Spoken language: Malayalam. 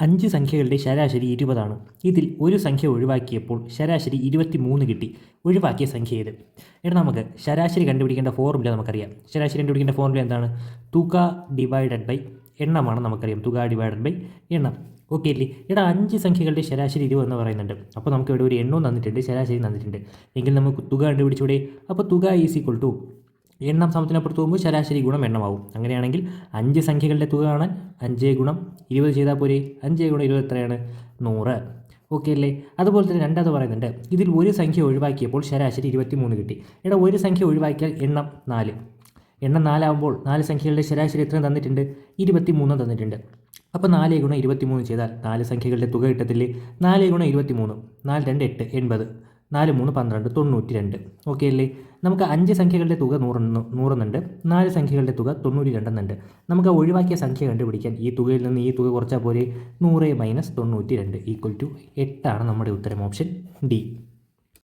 അഞ്ച് സംഖ്യകളുടെ ശരാശരി ഇരുപതാണ്. ഇതിൽ ഒരു സംഖ്യ ഒഴിവാക്കിയപ്പോൾ ശരാശരി ഇരുപത്തി മൂന്ന് കിട്ടി. ഒഴിവാക്കിയ സംഖ്യ ഏത്? എടാ നമുക്ക് ശരാശരി കണ്ടുപിടിക്കേണ്ട ഫോർമുല നമുക്കറിയാം. ശരാശരി കണ്ടുപിടിക്കേണ്ട ഫോർമുല എന്താണ്? തുക ഡിവൈഡഡ് ബൈ എണ്ണമാണ് നമുക്കറിയാം. തുക ഡിവൈഡഡ് ബൈ എണ്ണം. ഓക്കെ അല്ലേ? എടാ അഞ്ച് സംഖ്യകളുടെ ശരാശരി ഇരുപത് എന്ന് പറയുന്നുണ്ട്. അപ്പോൾ നമുക്ക് ഇവിടെ ഒരു എണ്ണവും തന്നിട്ടുണ്ട് ശരാശരി തന്നിട്ടുണ്ട്. എങ്കിൽ നമുക്ക് തുക കണ്ടുപിടിച്ചൂടെ? അപ്പോൾ തുക ഈസ് ഈക്വൾ ടു എണ്ണം സമത്തിനപ്പുറത്ത് പോകുമ്പോൾ ശരാശരി ഗുണം എണ്ണമാവും. അങ്ങനെയാണെങ്കിൽ അഞ്ച് സംഖ്യകളുടെ തുക കാണാൻ അഞ്ച് ഗുണം ഇരുപത് ചെയ്താൽ പോരെ? അഞ്ച് ഗുണം ഇരുപത് എത്രയാണ്? നൂറ്. ഓക്കെ അല്ലേ? അതുപോലെ തന്നെ രണ്ടാമത് പറയുന്നുണ്ട്. ഇതിൽ ഒരു സംഖ്യ ഒഴിവാക്കിയപ്പോൾ ശരാശരി ഇരുപത്തി മൂന്ന് കിട്ടി. എടാ ഒരു സംഖ്യ ഒഴിവാക്കിയാൽ എണ്ണം നാല്. എണ്ണം നാലാവുമ്പോൾ നാല് സംഖ്യകളുടെ ശരാശരി എത്ര തന്നിട്ടുണ്ട്? ഇരുപത്തി മൂന്ന് തന്നിട്ടുണ്ട്. അപ്പോൾ നാല് ഗുണം ഇരുപത്തി മൂന്ന് ചെയ്താൽ നാല് സംഖ്യകളുടെ തുക കിട്ടത്തില്ലേ? നാല് ഗുണം ഇരുപത്തി മൂന്ന് നാല് രണ്ട് എട്ട് എൺപത്. നാല് മൂന്ന് പന്ത്രണ്ട് തൊണ്ണൂറ്റി രണ്ട് ഓക്കെ അല്ലേ? നമുക്ക് അഞ്ച് സംഖ്യകളുടെ തുക നൂറ് നൂറെന്നുണ്ട്. നാല് സംഖ്യകളുടെ തുക തൊണ്ണൂറ്റി രണ്ടെന്നുണ്ട് നമുക്ക് ഒഴിവാക്കിയ സംഖ്യ കണ്ടുപിടിക്കാൻ ഈ തുകയിൽ നിന്ന് ഈ തുക കുറച്ചാൽ പോലെ നൂറ് മൈനസ് തൊണ്ണൂറ്റി രണ്ട് ഈക്വൽ ടു എട്ടാണ് നമ്മുടെ ഉത്തരം. Option D